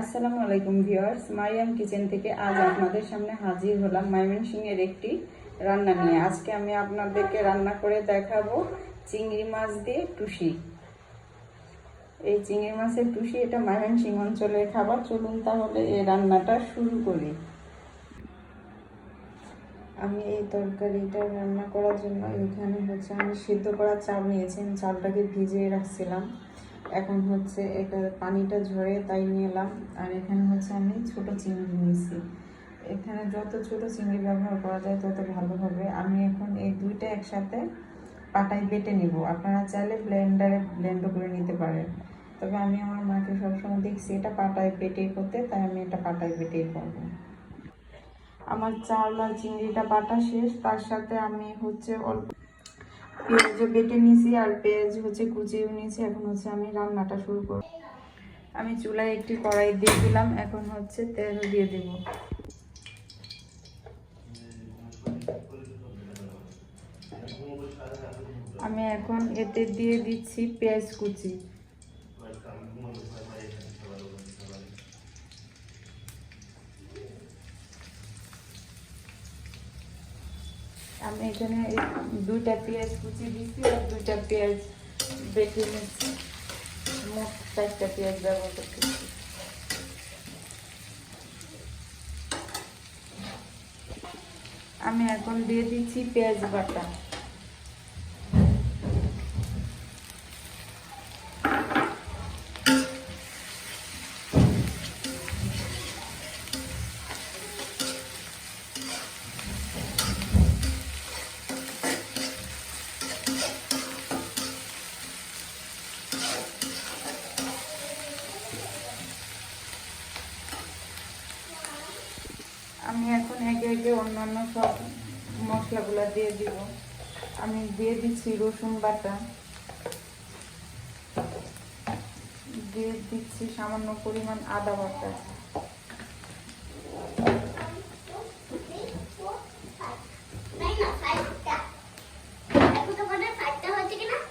আসসালামু আলাইকুম viewers, Mariam kitchen থেকে আজ আপনাদের সামনে হাজির হলাম ময়মনসিংহের একটি রান্না নিয়ে। আজকে আমি আপনাদেরকে রান্না করে দেখাবো চিংড়ি মাছ দিয়ে টুসি। এই চিংড়ি মাছের টুসি এটা ময়মনসিংহ অঞ্চলের খাবার। চলুন তাহলে এই রান্নাটা শুরু করি। আমি এই তরকারিটা রান্না করার জন্য এখানে হচ্ছে আমি সিদ্ধ করা চাল নিয়েছি। আমি চালটাকে ভিজিয়ে রাখছিলাম। এখন হচ্ছে এটা পানিটা ঝরে তাই নিলাম আর এখানে হচ্ছে আমি ছোট চিংড়ি নিয়েছি। এখানে যত ছোট চিংড়ি ব্যবহার করা যায় তত ভালো হবে। আমি এখন এই দুইটা একসাথে পাটায় বেটে নিব। আপনারা চাইলে ব্লেন্ডারে ব্লেন্ডও করে নিতে পারেন। তবে আমি আমার মাকে সবসময় দেখছি, এটা পাটায় বেটেই করতে, তাই আমি এটা পাটায় বেটেই করব। আমার চাল আর চিংড়িটা বাটা শেষ। তার সাথে আমি হচ্ছে অল্প পেঁয়াজও কেটে নিয়েছি আর পেঁয়াজ হচ্ছে কুচিয়েও নিয়েছি, এখন হচ্ছে আমি রান্নাটা শুরু করব। আমি চুলায় একটি কড়াই দিয়ে দিলাম, এখন হচ্ছে তেল দিয়ে দেব। আমি এখন এতে দিয়ে দিচ্ছি পেঁয়াজ কুচি। আমি এখানে দুইটা পেঁয়াজ কুচি দিচ্ছি আর দুইটা পেঁয়াজ বেটে নিচ্ছি। মোট চারটা পেঁয়াজ ব্যবহার করতেছি। আমি এখন দিয়ে দিচ্ছি পেঁয়াজ বাটা। অন্যান্য সব মশলাগুলো দিয়ে দিব। আমি দিয়ে দিচ্ছি রসুন বাটা। দিয়ে দিচ্ছি সামান্য পরিমাণ আদা বাটা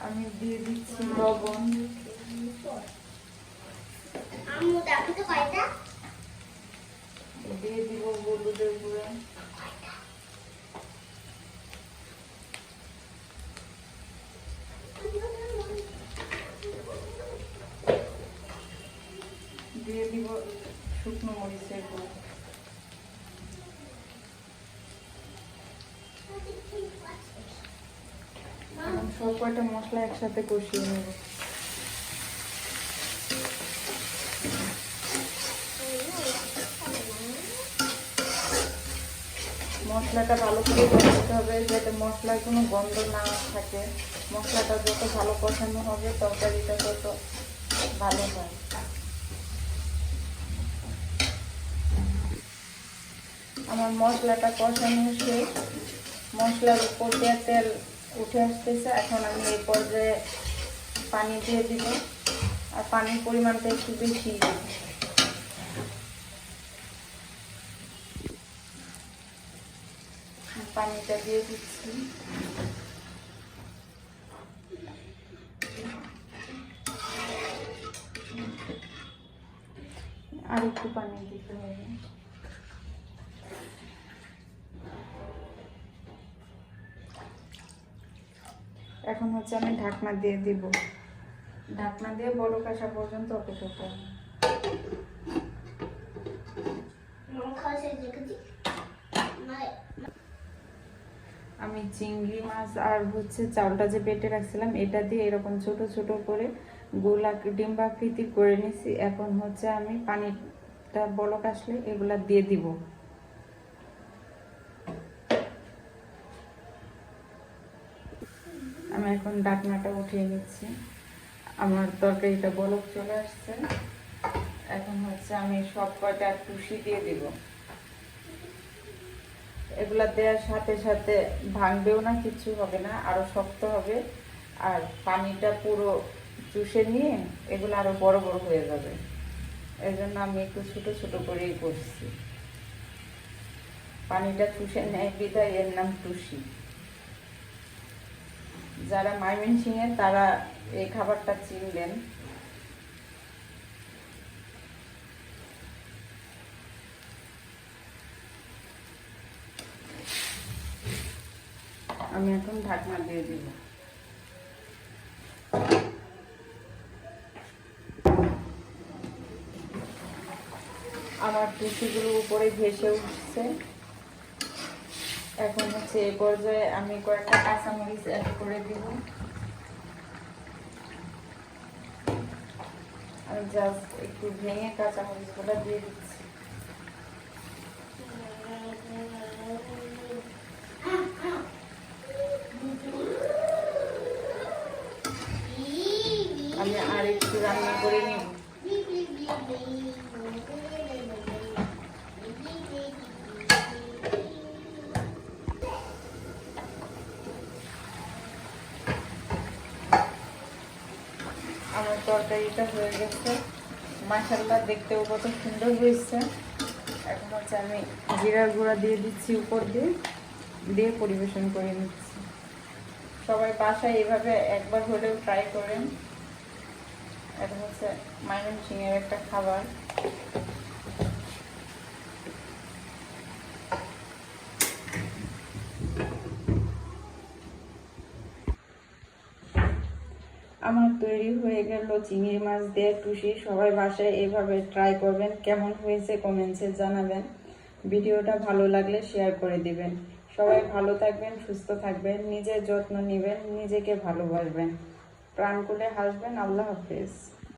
আমি দিয়ে দিচ্ছি লবণ দিয়ে দিব হলুদের গুঁড়া দিয়ে দিব, শুকনো মরিচের গুঁড়ো। সব কয়টা মশলা একসাথে কষিয়ে নেব। মশলাটা ভালো করে কষাতে হবে, যাতে মশলার কোনো গন্ধ না থাকে। মশলাটা যত ভালো কষানো হবে, তরকারিটা তত ভালো হয়। আমার মশলাটা কষানো শেষ। মশলার উপর দিয়ে তেল উঠে আসতেছে। এখন আমি এই পর্যায়ে পানি দিয়ে দিব। আর পানির পরিমাণটা একটু বেশি পানিটা দিয়ে দিচ্ছি। আর একটু পানি দিতে হবে। এখন হচ্ছে আমি ঢাকনা দিয়ে দিব। ঢাকনা দিয়ে বড় আসা পর্যন্ত অপেক্ষা করব। আমি চিংড়ি মাছ আর হচ্ছে চালটা যে পেটে রাখছিলাম, এটা দিয়ে এরকম ছোট ছোট করে গোলা ডিম্বাকৃতি করে নিছি। এখন হচ্ছে আমি পানিটা বলক আসলে এগুলা দিয়ে দিব। এখন ডাকনাটা উঠিয়ে নিচ্ছি। আমার তরকারিটা বলক চলে আসছে। এখন হচ্ছে আমি সব কয়টা টুসি দিয়ে দিব। এগুলা দেওয়ার সাথে সাথে ভাঙবেও না, কিছু হবে না, আরও শক্ত হবে। আর পানিটা পুরো চুষে নিয়ে এগুলো আরও বড় বড় হয়ে যাবে। এই জন্য আমি একটু ছোট ছোট করেই করছি পানিটা চুষে নেয় বিদায়, এর নাম টুসি যারা ময়মনসিংহের তারা এই খাবারটা চিনবেন। আমি এখন ঢাকনা দিয়ে দিব। আমার টুসিগুলো উপরে ভেসে উঠছে। এখন হচ্ছে এই পর্যায়ে আমি কয়েকটা কাঁচামরিচ অ্যাড করে দিব। আমি জাস্ট একটু ভেঙে কাঁচামরিচগুলো দিয়ে দিচ্ছি। আমি আর একটু রান্না করে নিব। আমার তরকারিটা হয়ে গেছে। মাসাল্লা দেখতেও কত সুন্দর হয়েছে। এখন হচ্ছে আমি জিরার গুঁড়া দিয়ে দিচ্ছি উপর দিয়ে দিয়ে পরিবেশন করে নিচ্ছি। সবাই বাসায় এভাবে একবার হলেও ট্রাই করেন। এখন হচ্ছে মাইনন সিংয়ের একটা খাবার। আমার তৈরি হয়ে গেল চিংড়ি মাছ দিয়ে টুসি। সবাই বাসায় এভাবে ট্রাই করবেন, কেমন হয়েছে কমেন্টসে জানাবেন। ভিডিওটা ভালো লাগলে শেয়ার করে দিবেন। সবাই ভালো থাকবেন, সুস্থ থাকবেন, নিজের যত্ন নেবেন, নিজেকে ভালোবাসবেন। প্রাণ করে হাসবেন, আল্লাহ হাফেজ।